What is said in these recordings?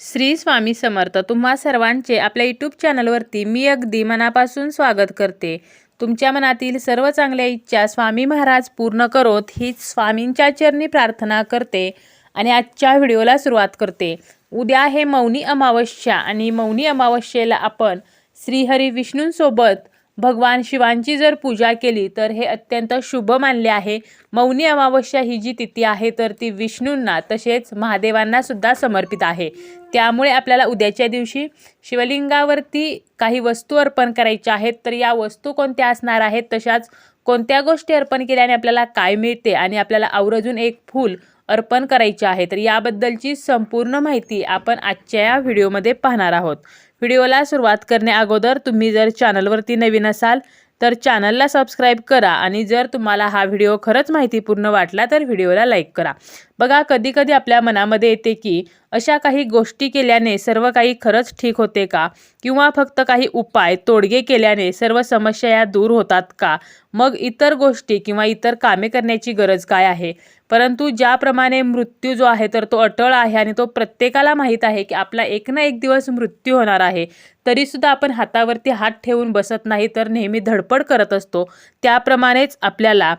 श्री स्वामी समर्थ तुम्हा सर्वांचे आपल्या यूट्यूब चॅनलवरती मी अगदी मनापासून स्वागत करते. तुमच्या मनातील सर्व चांगल्या इच्छा स्वामी महाराज पूर्ण करोत हीच स्वामींच्या चरणी प्रार्थना करते आणि आजच्या व्हिडिओला सुरुवात करते. उद्या आहे मौनी अमावस्या आणि मौनी अमावस्येला आपण श्रीहरी विष्णूंसोबत भगवान शिवांची जर पूजा केली तर हे अत्यंत शुभ मानले आहे. मौनी अमावस्या ही जी तिथी आहे तर ती विष्णूंना तसेच महादेवांना सुद्धा समर्पित आहे. त्यामुळे आपल्याला उद्याच्या दिवशी शिवलिंगावरती काही वस्तू अर्पण करायच्या आहेत तर या वस्तू कोणत्या असणार आहेत तशाच कोणत्या गोष्टी अर्पण केल्याने आपल्याला काय मिळते आणि आपल्याला आवर्जून एक फूल अर्पण करायचे आहे तर याबद्दलची संपूर्ण माहिती आपण आजच्या या व्हिडिओमध्ये पाहणार आहोत. व्हिडिओला सुरुवात करण्या अगोदर तुम्ही जर चॅनलवरती नवीन असाल तर चॅनलला सबस्क्राईब करा आणि जर तुम्हाला हा व्हिडिओ खरंच माहितीपूर्ण वाटला तर व्हिडिओला लाईक करा. बघा कधी कधी आपल्या मनामध्ये येते की अशा काही गोष्टी केल्याने सर्व काही खरंच ठीक होते का? किंवा फक्त काही उपाय तोडगे केल्याने सर्व समस्या या दूर होतात का? मग इतर गोष्टी किंवा इतर कामे करण्याची गरज काय आहे? परंतु ज्याप्रमाणे मृत्यू जो आहे तर तो अटळ आहे आणि तो प्रत्येकाला माहीत आहे की आपला एक ना एक दिवस मृत्यू होणार आहे. तरीसुद्धा आपण हातावरती हात ठेवून बसत नाही तर नेहमी धडपड करत असतो. त्याप्रमाणेच आपल्याला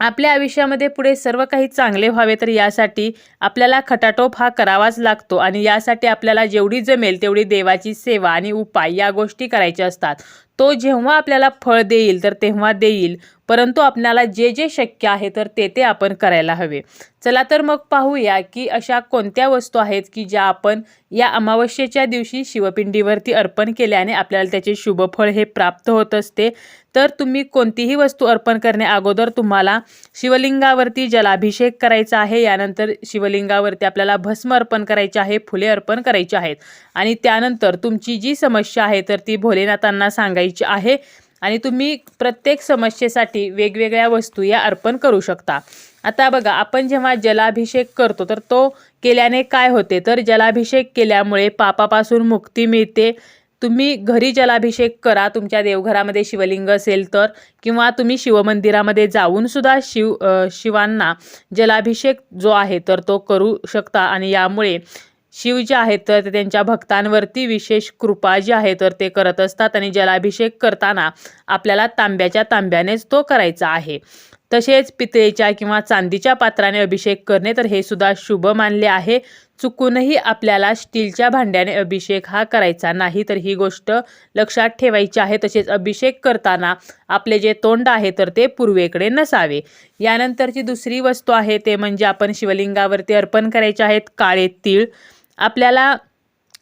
आपल्या आयुष्यामध्ये पुढे सर्व काही चांगले व्हावे तर यासाठी आपल्याला खटाटोप हा करावाच लागतो आणि यासाठी आपल्याला जेवढी जमेल तेवढी देवाची सेवा आणि उपाय या गोष्टी करायच्या असतात. तो जेव्हा आपल्याला फळ देईल तर तेव्हा देईल. परंतु आपल्याला जे जे शक्य आहे तर ते ते आपण करायला हवे. चला तर मग पाहूया की अशा कोणत्या वस्तू आहेत की ज्या आपण या अमावस्येच्या दिवशी शिवपिंडीवरती अर्पण केल्याने आपल्याला त्याचे शुभफळ हे प्राप्त होत असते. तर तुम्ही कोणतीही वस्तू अर्पण करण्या अगोदर तुम्हाला शिवलिंगावरती जलाभिषेक करायचा आहे. यानंतर शिवलिंगावरती आपल्याला भस्म अर्पण करायचे आहे फुले अर्पण करायची आहेत. आणि त्यानंतर तुमची जी समस्या आहे तर ती भोलेनाथांना सांगायची आहे आणि तुम्ही प्रत्येक समस्येसाठी वेगवेगळ्या वस्तू या अर्पण करू शकता. आता बघा आपण जेव्हा जलाभिषेक करतो तर तो केल्याने काय होते? तर जलाभिषेक केल्यामुळे पापापासून मुक्ती मिळते. तुम्ही घरी जलाभिषेक करा तुमच्या देवघरामध्ये शिवलिंग असेल तर किंवा तुम्ही शिवमंदिरामध्ये जाऊन सुद्धा शिव शिवांना जलाभिषेक जो आहे तर तो करू शकता. आणि यामुळे शिव जे आहेत तर ते त्यांच्या भक्तांवरती विशेष कृपा जी आहे तर ते करत असतात आणि जलाभिषेक करताना आपल्याला तांब्याच्या तांब्यानेच तो करायचा आहे. तसेच पितळेच्या किंवा चांदीच्या पात्राने अभिषेक करणे तर हे सुद्धा शुभ मानले आहे. चुकूनही आपल्याला स्टीलच्या भांड्याने अभिषेक हा करायचा नाही तर ही गोष्ट लक्षात ठेवायची आहे. तसेच अभिषेक करताना आपले जे तोंड आहे तर ते पूर्वेकडे नसावे. यानंतरची दुसरी वस्तू आहे ते म्हणजे आपण शिवलिंगावरती अर्पण करायचे आहेत काळे तीळ. आपल्याला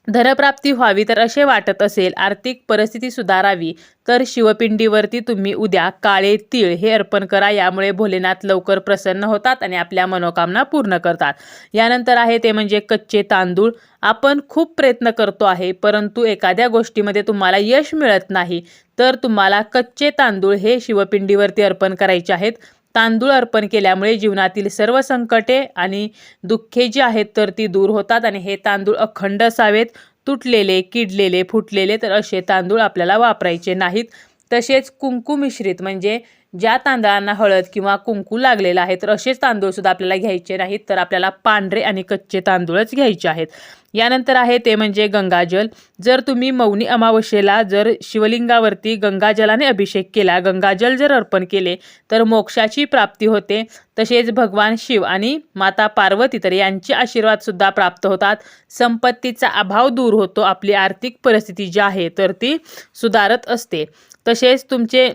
धनप्राप्ती व्हावी तर असे वाटत असेल आर्थिक परिस्थिती सुधारावी तर शिवपिंडीवरती तुम्ही उद्या काळे तीळ हे अर्पण करा. यामुळे भोलेनाथ लवकर प्रसन्न होतात आणि आपल्या मनोकामना पूर्ण करतात. यानंतर आहे ते म्हणजे कच्चे तांदूळ. आपण खूप प्रयत्न करतो आहे परंतु एखाद्या गोष्टीमध्ये तुम्हाला यश मिळत नाही तर तुम्हाला कच्चे तांदूळ हे शिवपिंडीवरती अर्पण करायचे आहेत. तांदूळ अर्पण केल्यामुळे जीवनातील सर्व संकटे आणि दुःखे जी आहेत तर ती दूर होतात आणि हे तांदूळ अखंड असावेत. तुटलेले किडलेले फुटलेले तर असे तांदूळ आपल्याला वापरायचे नाहीत. तसेच कुंकू मिश्रित म्हणजे ज्या तांदळांना हळद किंवा कुंकू लागलेला आहे तर असेच तांदूळसुद्धा आपल्याला घ्यायचे नाहीत तर आपल्याला पांढरे आणि कच्चे तांदूळच घ्यायचे आहेत. यानंतर आहे ते म्हणजे गंगाजल. जर तुम्ही मौनी अमावस्येला जर शिवलिंगावरती गंगाजलाने अभिषेक केला गंगाजल जर अर्पण केले तर मोक्षाची प्राप्ती होते. तसेच भगवान शिव आणि माता पार्वती तर यांचे आशीर्वादसुद्धा प्राप्त होतात. संपत्तीचा अभाव दूर होतो आपली आर्थिक परिस्थिती जी आहे तर ती सुधारत असते. तसेच तुमचे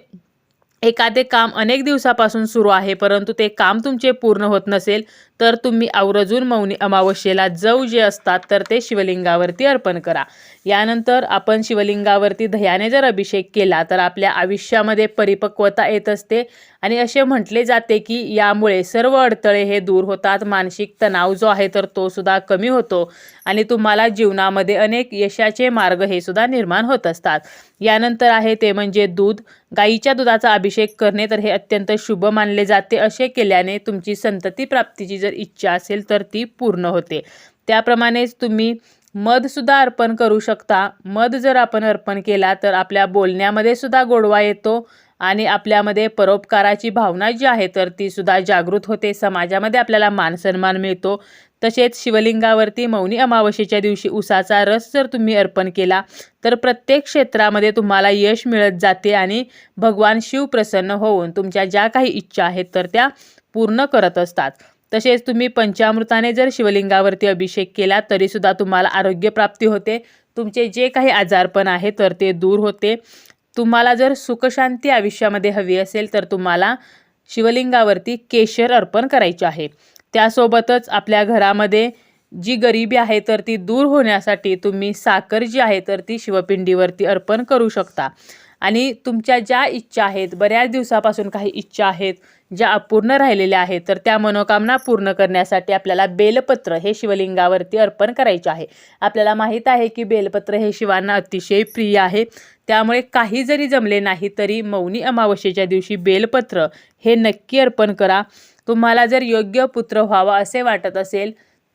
एखादे काम अनेक दिवसापासून सुरू आहे परंतु ते काम तुमचे पूर्ण होत नसेल तर तुम्ही आवर्जून मौनी अमावस्येला जव जे असतात तर ते शिवलिंगावरती अर्पण करा. यानंतर आपण शिवलिंगावरती दह्याने जर अभिषेक केला तर आपल्या आयुष्यामध्ये परिपक्वता येत असते. आणि असे म्हटले जाते की यामुळे सर्व अडथळे हे दूर होतात. मानसिक तणाव जो आहे तर तो सुद्धा कमी होतो. आणि तुम्हाला जीवनामध्ये अनेक यशाचे मार्ग हे सुद्धा निर्माण होत असतात. यानंतर आहे ते म्हणजे दूध. गाईच्या दुधाचा अभिषेक करणे तर हे अत्यंत शुभ मानले जाते. असे केल्याने तुमची संतती प्राप्तीची जर इच्छा असेल तर ती पूर्ण होते. त्याप्रमाणेच तुम्ही मधसुद्धा अर्पण करू शकता. मध जर आपण अर्पण केला तर आपल्या बोलण्यामध्ये सुद्धा गोडवा येतो आणि आपल्यामध्ये परोपकाराची भावना जी आहे तर ती सुद्धा जागृत होते. समाजामध्ये आपल्याला मानसन्मान मिळतो. तसेच शिवलिंगावरती मौनी अमावस्येच्या दिवशी उसाचा रस जर तुम्ही अर्पण केला तर प्रत्येक क्षेत्रामध्ये तुम्हाला यश मिळत जाते आणि भगवान शिव प्रसन्न होऊन तुमच्या ज्या काही इच्छा आहेत तर त्या पूर्ण करत असतात. तसेच तुम्ही पंचामृताने जर शिवलिंगावरती अभिषेक केला तरीसुद्धा तुम्हाला आरोग्यप्राप्ती होते. तुमचे जे काही आजारपण आहे तर ते दूर होते. तुम्हाला जर सुखशांती आयुष्यामध्ये हवी असेल तर तुम्हाला शिवलिंगावरती केशर अर्पण करायचे आहे. त्यासोबतच आपल्या घरामध्ये जी गरिबी आहे तर ती दूर होण्यासाठी तुम्ही साखर जी आहे तर ती शिवपिंडीवरती अर्पण करू शकता. आणि तुमच्या ज्या इच्छा आहेत बऱ्याच दिवसापासून काही इच्छा आहेत ज्या अपूर्ण राहिलेल्या आहेत तर त्या मनोकामना पूर्ण करण्यासाठी आपल्याला बेलपत्र हे शिवलिंगावरती अर्पण करायचे आहे. आपल्याला माहीत आहे की बेलपत्र हे शिवांना अतिशय प्रिय आहे. त्यामुळे काही जरी जमले नाही तरी मौनी अमावस्येच्या दिवशी बेलपत्र हे नक्की अर्पण करा. तुम्हाला जर योग्य पुत्र व्हावा असे वाटत असेल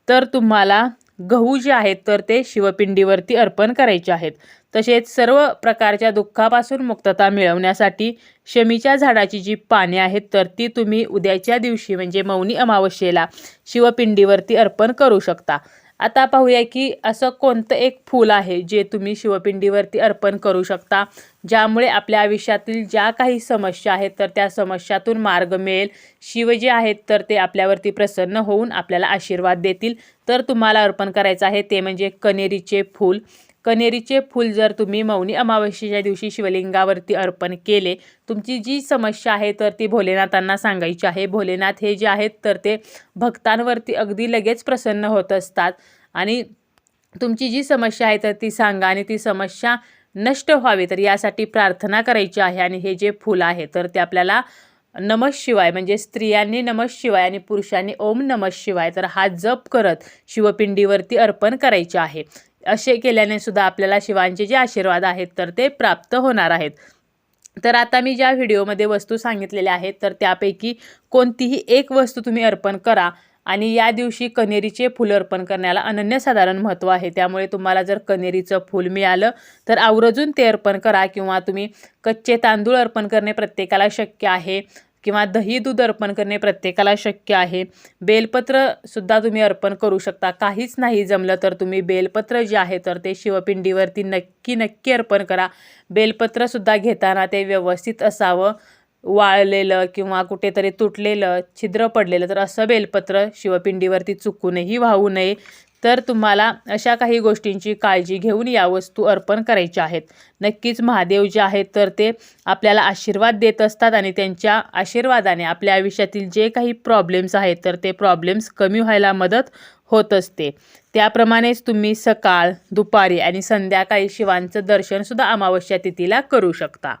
तर तुम्हाला गहू जे आहेत तर ते शिवपिंडीवरती अर्पण करायचे आहेत. तसेच सर्व प्रकारच्या दुःखापासून मुक्तता मिळवण्यासाठी शमीच्या झाडाची जी पाने आहेत तर ती तुम्ही उद्याच्या दिवशी म्हणजे मौनी अमावस्येला शिवपिंडीवरती अर्पण करू शकता. आता पाहूया की असं कोणतं एक फूल आहे जे तुम्ही शिवपिंडीवरती अर्पण करू शकता ज्यामुळे आपल्या आयुष्यातील ज्या काही समस्या आहेत तर त्या समस्यातून मार्ग मिळेल. शिव जे आहेत तर ते आपल्यावरती प्रसन्न होऊन आपल्याला आशीर्वाद देतील. तर तुम्हाला अर्पण करायचं आहे ते म्हणजे कनेरीचे फूल. कनेरीचे फूल जर तुम्ही मौनी अमावस्येच्या दिवशी शिवलिंगावरती अर्पण केले तुमची जी समस्या आहे तर ती भोलेनाथांना सांगायची आहे. भोलेनाथ हे जे आहेत तर ते भक्तांवरती अगदी लगेच प्रसन्न होत असतात आणि तुमची जी समस्या आहे तर ती सांगा आणि ती समस्या नष्ट व्हावी. तर यासाठी प्रार्थना करायची आहे आणि हे जे फूल आहे तर ते आपल्याला नमः शिवाय म्हणजे स्त्रियांनी नमः शिवाय आणि पुरुषांनी ओम नमः शिवाय तर हा जप करत शिवपिंडीवरती अर्पण करायचे आहे. असे केल्याने सुद्धा आपल्याला शिवांचे जे आशीर्वाद आहेत तर ते प्राप्त होणार आहेत. तर आता मी ज्या व्हिडिओमध्ये वस्तू सांगितलेल्या आहेत तर त्यापैकी कोणतीही एक वस्तू तुम्ही अर्पण करा आणि या दिवशी कनेरीचे फूल अर्पण करण्याला अनन्यसाधारण महत्त्व आहे. त्यामुळे तुम्हाला जर कनेरीचं फूल मिळालं तर आवर्जून ते अर्पण करा किंवा तुम्ही कच्चे तांदूळ अर्पण करणे प्रत्येकाला शक्य आहे. किंवा दही दूध अर्पण करणे प्रत्येकाला शक्य आहे. बेलपत्रसुद्धा तुम्ही अर्पण करू शकता. काहीच नाही जमलं तर तुम्ही बेलपत्र जे आहे तर ते शिवपिंडीवरती नक्की नक्की अर्पण करा. बेलपत्रसुद्धा घेताना ते व्यवस्थित असावं. वाळलेलं किंवा कुठेतरी तुटलेलं छिद्र पडलेलं तर असं बेलपत्र शिवपिंडीवरती चुकूनही वाहू नये. तर तुम्हाला अशा काही गोष्टींची काळजी घेऊन या वस्तू अर्पण करायच्या आहेत. नक्कीच महादेव जे आहेत तर ते आपल्याला आशीर्वाद देत असतात आणि त्यांच्या आशीर्वादाने आपल्या आयुष्यातील जे काही प्रॉब्लेम्स आहेत तर ते प्रॉब्लेम्स कमी व्हायला मदत होत असते. त्याप्रमाणेच तुम्ही सकाळ दुपारी आणि संध्याकाळी शिवांचं दर्शनसुद्धा अमावस्या तिथीला करू शकता.